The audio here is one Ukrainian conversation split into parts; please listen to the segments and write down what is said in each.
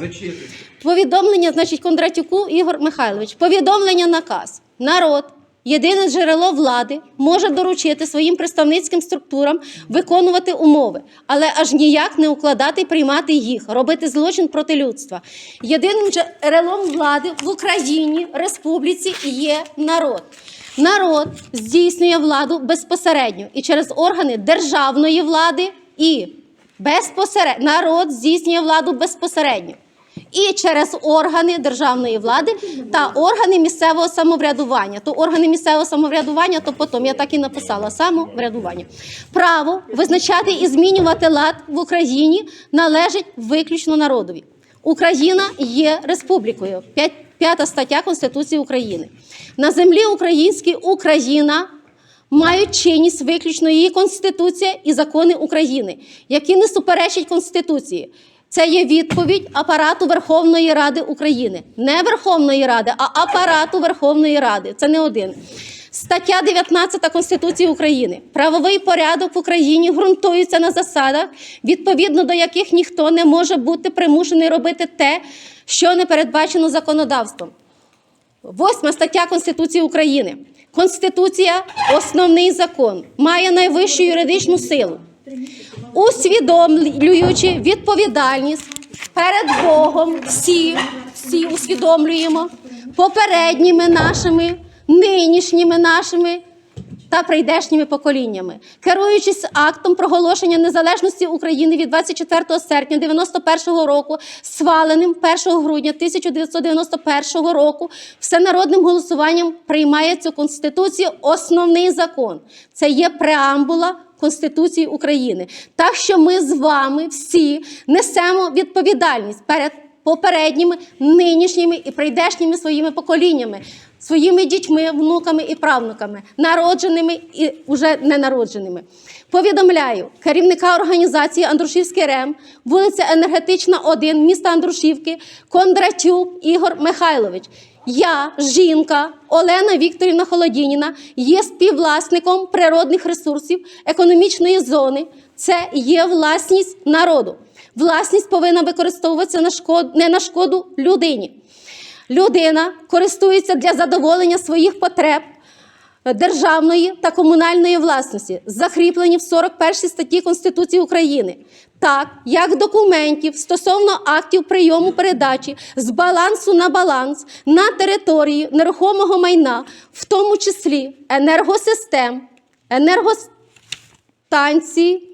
Зачитуйте. повідомлення, значить, Кондратюку Ігор Михайлович. Повідомлення наказ. Народ, єдине джерело влади, може доручити своїм представницьким структурам виконувати умови, але аж ніяк не укладати і приймати їх, робити злочин проти людства. Єдиним джерелом влади в Україні, республіці є народ. Народ здійснює владу безпосередньо і через органи державної влади і безпосередньо народ здійснює владу безпосередньо і через органи державної влади та органи місцевого самоврядування. То органи місцевого самоврядування, то потім я так і написала самоврядування. Право визначати і змінювати лад в Україні належить виключно народові. Україна є республікою. П'ята стаття Конституції України. На землі українській Україна мають чинність виключно її Конституція і закони України, які не суперечать Конституції. Це є відповідь апарату Верховної Ради України. Не Верховної Ради, а апарату Верховної Ради. Це не один. Стаття 19 Конституції України. Правовий порядок в Україні ґрунтується на засадах, відповідно до яких ніхто не може бути примушений робити те, що не передбачено законодавством. Восьма стаття Конституції України. Конституція основний закон, має найвищу юридичну силу, усвідомлюючи відповідальність перед Богом, всі, всі усвідомлюємо попередніми нашими, нинішніми нашими та прийдешніми поколіннями, керуючись актом проголошення незалежності України від 24 серпня 91 року, сваленим 1 грудня 1991 року, всенародним голосуванням приймає цю конституцію основний закон. Це є преамбула. Конституції України, так що ми з вами всі несемо відповідальність перед попередніми, нинішніми і прийдешніми своїми поколіннями, своїми дітьми, внуками і правнуками, народженими і вже ненародженими. Повідомляю керівника організації Андрушівський РЕМ, вулиця Енергетична, 1, міста Андрушівки, Кондратюк Ігор Михайлович. Я, жінка Олена Вікторівна Холодініна, є співвласником природних ресурсів економічної зони. Це є власність народу. Власність повинна використовуватися на шкоду, не на шкоду людині. Людина користується для задоволення своїх потреб державної та комунальної власності, закріплені в 41 статті Конституції України. Так, як документів стосовно актів прийому передачі з балансу на баланс на території нерухомого майна, в тому числі енергосистем, енергостанцій,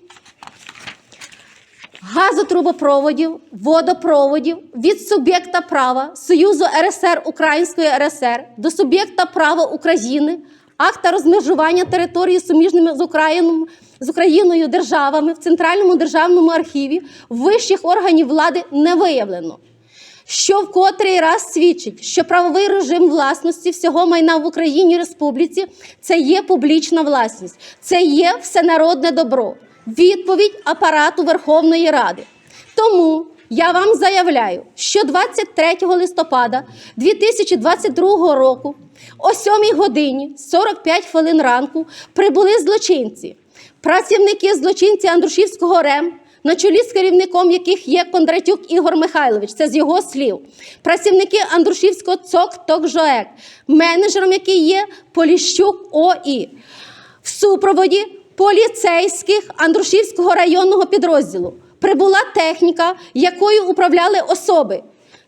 газотрубопроводів, водопроводів від суб'єкта права Союзу РСР Української РСР до суб'єкта права України, акта розмежування території суміжними з Україною, з Україною державами в Центральному державному архіві вищих органів влади не виявлено. Що в котрий раз свідчить, що правовий режим власності всього майна в Україні Республіці це є публічна власність, це є всенародне добро. Відповідь апарату Верховної Ради. Тому я вам заявляю, що 23 листопада 2022 року о 7 годині 45 хвилин ранку прибули злочинці, працівники злочинці Андрушівського РЕМ, на чолі з керівником яких є Кондратюк Ігор Михайлович, це з його слів, працівники Андрушівського ЦОК ТОК ЖОЕК, менеджером який є Поліщук ОІ, в супроводі поліцейських Андрушівського районного підрозділу. Прибула техніка, якою управляли особи.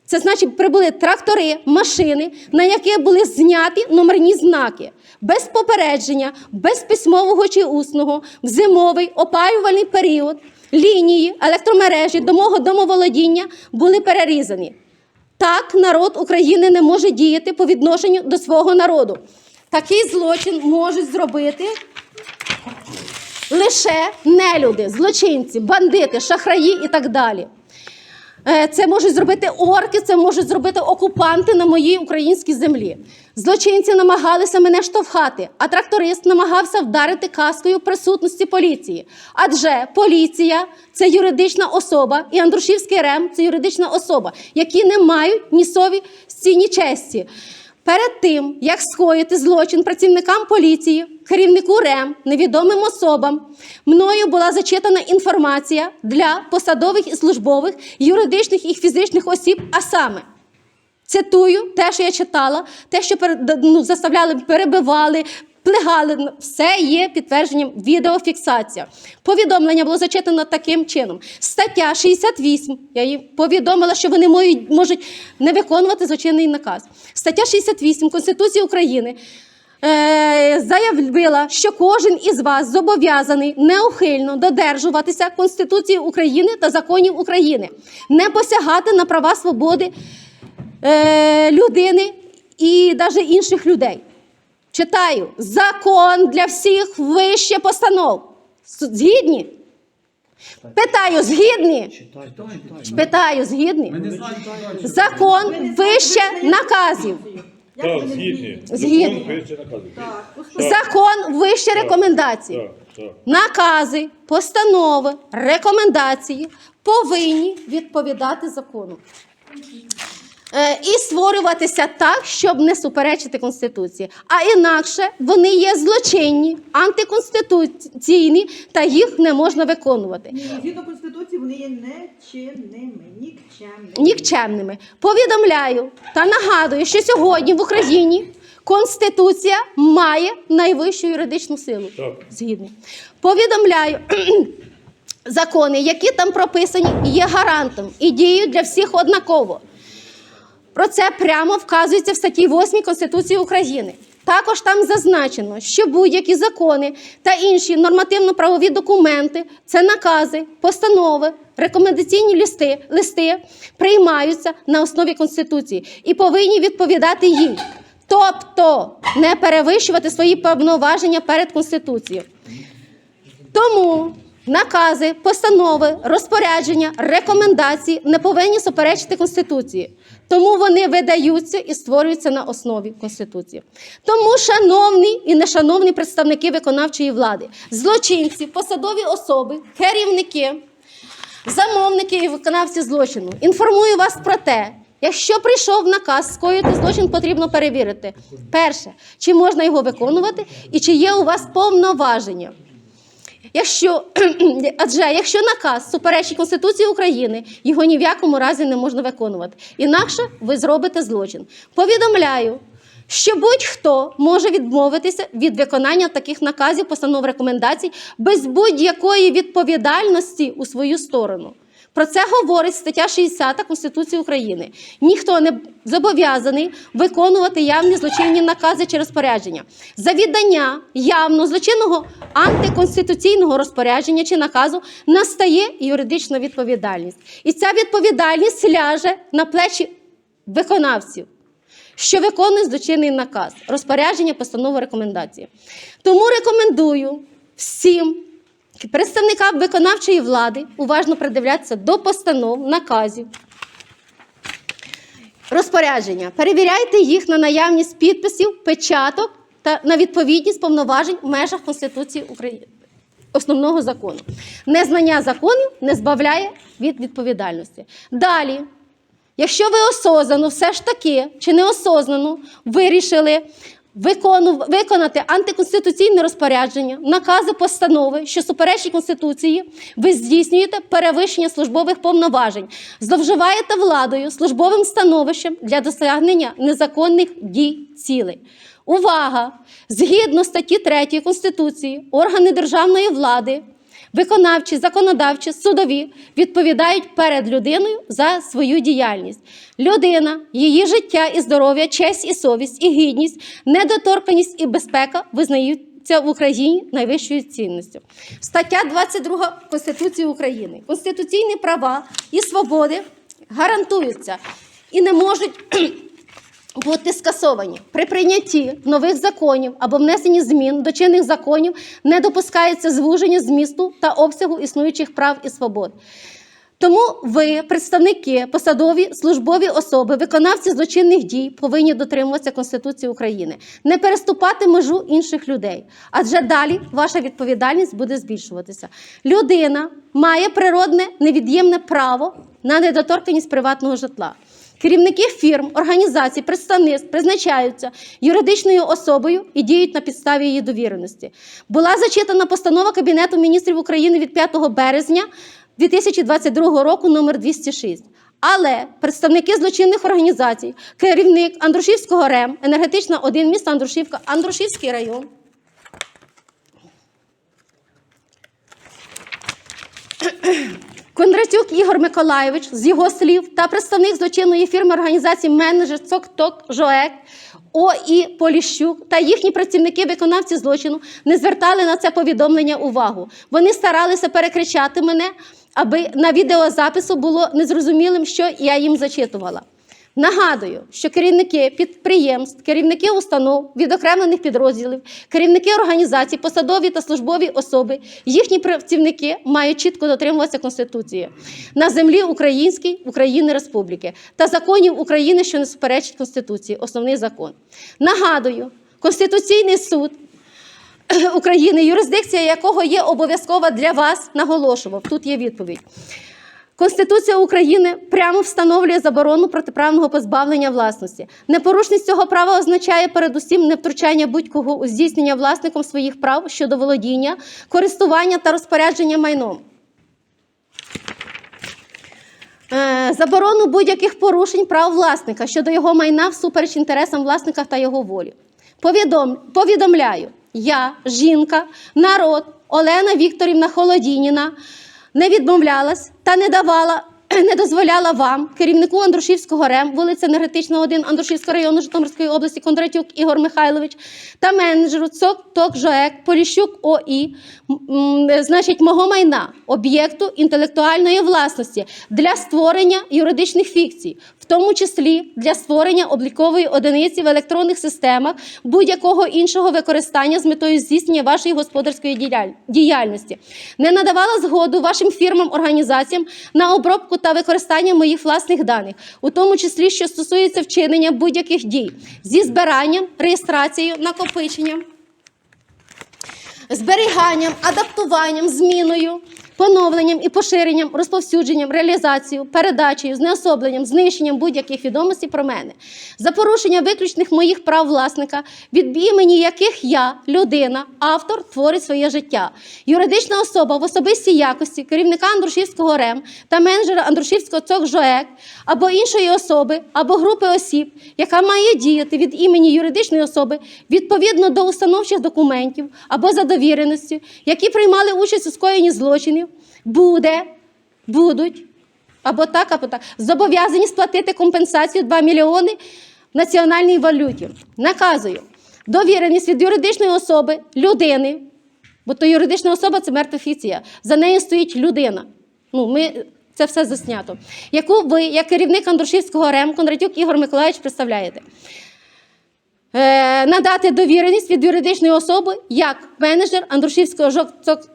Це значить, прибули трактори, машини, на яких були зняті номерні знаки. Без попередження, без письмового чи усного, в зимовий опалювальний період лінії електромережі до мого домоволодіння були перерізані. Так народ України не може діяти по відношенню до свого народу. Такий злочин можуть зробити лише нелюди, злочинці, бандити, шахраї і так далі. Е, Це можуть зробити орки, це можуть зробити окупанти на моїй українській землі. Злочинці намагалися мене штовхати, а тракторист намагався вдарити каскою в присутності поліції. Адже поліція це юридична особа, і Андрушівський РЕМ це юридична особа, які не мають ні совісті, ні честі. Перед тим, як скоїти злочин працівникам поліції, керівнику РЕМ, невідомим особам, мною була зачитана інформація для посадових і службових, юридичних і фізичних осіб, а саме Цитую те, що я читала, те, що ну, заставляли, перебивали, плегали, все є підтвердженням відеофіксація. Повідомлення було зачитано таким чином. Стаття 68, я їй повідомила, що вони можуть, можуть не виконувати злочинний наказ. Стаття 68 Конституції України е, заявила, що кожен із вас зобов'язаний неухильно додержуватися Конституції України та законів України, не посягати на права свободи е, людини і навіть інших людей. Читаю закон для всіх вище постанов. Згідні? Питаю, згідні? Питаю, згідні? Закон вище наказів. Так, згідні. Згідні. Закон вище наказує. Закон вище рекомендацій. Накази, постанови, рекомендації повинні відповідати закону. Е, І створюватися так, щоб не суперечити Конституції. А інакше вони є злочинні, антиконституційні, та їх не можна виконувати. Ні, згідно Конституції вони є нечинними, нікчемними. нікчемними. Повідомляю та нагадую, що сьогодні в Україні Конституція має найвищу юридичну силу. Так. Згідно. Повідомляю. Закони, які там прописані, є гарантом і діють для всіх однаково. Про це прямо вказується в статті 8 Конституції України. Також там зазначено, що будь-які закони та інші нормативно-правові документи, це накази, постанови, рекомендаційні листи, листи приймаються на основі Конституції і повинні відповідати їй. Тобто не перевищувати свої повноваження перед Конституцією. Тому накази, постанови, розпорядження, рекомендації не повинні суперечити Конституції. Тому вони видаються і створюються на основі Конституції. Тому, шановні і нешановні представники виконавчої влади, злочинці, посадові особи, керівники, замовники і виконавці злочину, інформую вас про те, якщо прийшов наказ скоїти злочин, потрібно перевірити. Перше, чи можна його виконувати і чи є у вас повноваження. Якщо, адже якщо наказ суперечить Конституції України, його ні в якому разі не можна виконувати. Інакше ви зробите злочин. Повідомляю, що будь-хто може відмовитися від виконання таких наказів, постанов рекомендацій без будь-якої відповідальності у свою сторону. Про це говорить стаття 60 Конституції України. Ніхто не зобов'язаний виконувати явні злочинні накази чи розпорядження. За віддання явно злочинного антиконституційного розпорядження чи наказу настає юридична відповідальність. І ця відповідальність ляже на плечі виконавців що виконує злочинний наказ, розпорядження, постанови, рекомендації. Тому рекомендую всім представникам виконавчої влади уважно придивлятися до постанов, наказів, розпорядження. Перевіряйте їх на наявність підписів, печаток та на відповідність повноважень в межах Конституції України. Основного закону. Незнання законів не збавляє від відповідальності. Далі, Якщо ви осознано все ж таки чи неосознано вирішили виконати антиконституційне розпорядження, накази постанови, що суперечить Конституції, ви здійснюєте перевищення службових повноважень, зловживаєте владою, службовим становищем для досягнення незаконних дій цілей. Увага! Згідно статті 3 Конституції, органи державної влади Виконавчі, законодавчі, судові відповідають перед людиною за свою діяльність. Людина, її життя і здоров'я, честь і совість, і гідність, недоторканість і безпека визнаються в Україні найвищою цінністю. Стаття 22 Конституції України. Конституційні права і свободи гарантуються і не можуть бути скасовані. При прийнятті нових законів або внесенні змін до чинних законів не допускається звуження змісту та обсягу існуючих прав і свобод. Тому ви, представники, посадові, службові особи, виконавці злочинних дій, повинні дотримуватися Конституції України, не переступати межу інших людей, адже далі ваша відповідальність буде збільшуватися. Людина має природне невід'ємне право на недоторканість приватного житла. Керівники фірм, організацій, представництв призначаються юридичною особою і діють на підставі її довіреності. Була зачитана постанова Кабінету міністрів України від 5 березня 2022 року номер 206. Але представники злочинних організацій, керівник Андрушівського РЕМ, енергетична 1 міста Андрушівка, Андрушівський район, Кондратюк Ігор Миколаєвич, з його слів та представник злочинної фірми організації менеджер ЦОК-ТОК ЖОЕК ОІ Поліщук та їхні працівники виконавці злочину не звертали на це повідомлення увагу. Вони старалися перекричати мене, аби на відеозапису було незрозумілим, що я їм зачитувала. Нагадую, що керівники підприємств, керівники установ, відокремлених підрозділів, керівники організацій, посадові та службові особи, їхні працівники мають чітко дотримуватися Конституції на землі українській України Республіки та законів України, що не суперечить Конституції, основний закон. Нагадую, Конституційний суд України, юрисдикція якого є обов'язкова для вас, наголошував. Тут є відповідь. Конституція України прямо встановлює заборону протиправного позбавлення власності. Непорушність цього права означає передусім невтручання будь-кого у здійснення власником своїх прав щодо володіння, користування та розпорядження майном. Е, Заборону будь-яких порушень прав власника щодо його майна всупереч інтересам власника та його волі. Повідом, повідомляю, я, жінка, народ, Олена Вікторівна Холодініна, не відмовлялась та не давала. Не дозволяла вам, керівнику Андрушівського РЕМ, вулиця Енергетична 1 Андрушівського району Житомирської області, Кондратюк Ігор Михайлович та менеджеру ЦОК ТОК ЖОЕК Поліщук ОІ, значить, мого майна, об'єкту інтелектуальної власності для створення юридичних фікцій, в тому числі для створення облікової одиниці в електронних системах будь-якого іншого використання з метою здійснення вашої господарської діяльності. Не надавала згоду вашим фірмам, організаціям на обробку та використання моїх власних даних, у тому числі, що стосується вчинення будь-яких дій зі збиранням, реєстрацією, накопиченням зберіганням, адаптуванням, зміною, поновленням і поширенням, розповсюдженням, реалізацією, передачею, знеособленням, знищенням будь-яких відомостей про мене, за порушення виключних моїх прав власника, від імені яких я, людина, автор, творить своє життя. Юридична особа в особистій якості керівника Андрушівського РЕМ та менеджера Андрушівського ЦОК ЖОЕК або іншої особи, або групи осіб, яка має діяти від імені юридичної особи відповідно до установчих документів або за довіреністю, які приймали участь у скоєнні злочинів, буде, будуть або так, або так, зобов'язані сплатити компенсацію 2 мільйони в національній валюті. Наказую, довіреність від юридичної особи, людини, бо то юридична особа це мертва фікція, за нею стоїть людина. Ну, ми, це все заснято. Яку ви, як керівник Андрушівського РЕМ, Кондратюк Ігор Миколаївич, представляєте? Е, надати довіреність від юридичної особи як менеджер Андрушівського е,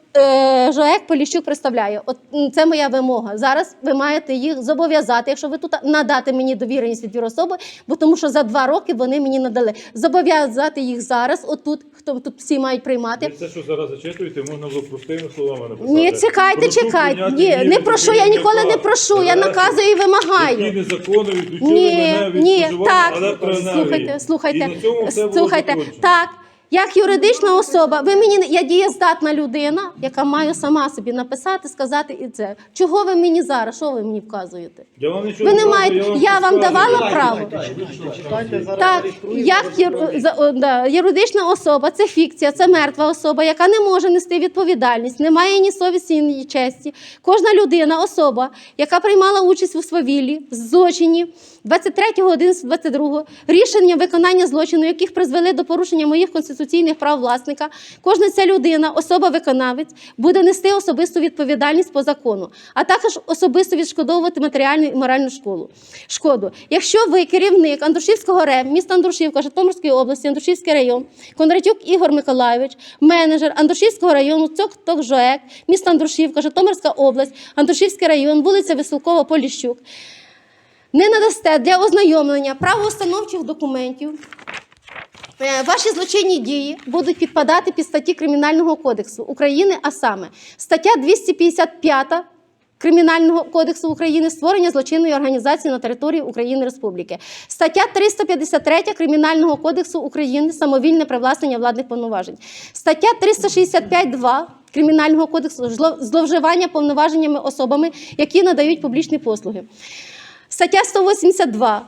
ЖОЕК Поліщук представляє. От це моя вимога. Зараз ви маєте їх зобов'язати, якщо ви тут надати мені довіреність від юрособи, бо тому що за два роки вони мені надали. Зобов'язати їх зараз, отут, хто тут всі мають приймати. Це, що зараз зачитуєте, можна було простими словами написати. Ні, чекайте, Прошу чекайте. Ні, не прошу, я ніколи не прошу, я наказую і вимагаю. Які Ні, ні, так, слухайте, слухайте, слухайте, так. Як юридична особа, ви мені не- я дієздатна людина, яка маю сама собі написати, сказати і це. Чого ви мені зараз? Що ви мені вказуєте? Я вам нічого Ви не маєте. Я вам розказую. давала право. Так, як юр- за- о, да, юридична особа, це фікція, це мертва особа, яка не може нести відповідальність, не має ні совісті, ні честі. Кожна людина, особа, яка приймала участь у свавіллі, злочині 23.11.22, рішення виконання злочину, яких призвели до порушення моїх конституційних прав власника, кожна ця людина, особа-виконавець, буде нести особисту відповідальність по закону, а також особисто відшкодовувати матеріальну і моральну школу. шкоду. Якщо ви керівник Андрушівського РЕМ, міста Андрушівка, Житомирської області, Андрушівський район, Кондратюк Ігор Миколайович, менеджер Андрушівського району, ЦОК ТОК ЖОЕК, місто Андрушівка, Житомирська область, Андрушівський район, вулиця Веселкова, Поліщук, не надасте для ознайомлення правоустановчих документів. Е, Ваші злочинні дії будуть підпадати під статті Кримінального кодексу України, а саме стаття 255 Кримінального кодексу України створення злочинної організації на території України Республіки. Стаття 353 Кримінального кодексу України самовільне привласнення владних повноважень. Стаття 365.2 Кримінального кодексу зло- зловживання повноваженнями особами, які надають публічні послуги. Стаття 182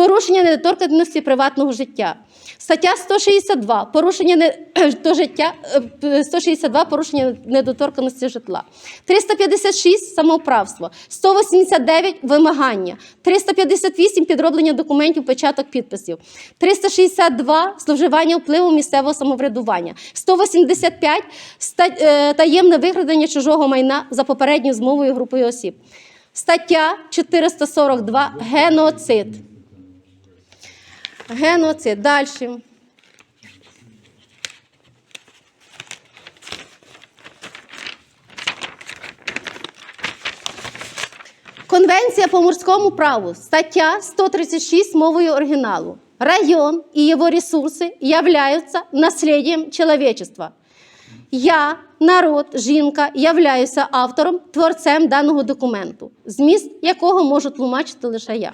Порушення недоторканності приватного життя. Стаття 162 порушення не до життя е, 162 порушення недоторканності житла. 356 самоуправство, 189 вимагання, 358 підроблення документів, печаток підписів, 362 зловживання впливу місцевого самоврядування, 185 ста- е, таємне викрадення чужого майна за попередньою змовою групою осіб. Стаття 442 геноцид. Геноцид. Далі. Конвенція по морському праву, стаття 136 мовою оригіналу. Район и его ресурсы являются наследием человечества. Я, народ, жінка, являюся автором, творцем даного документу, зміст якого можу тлумачити лише я.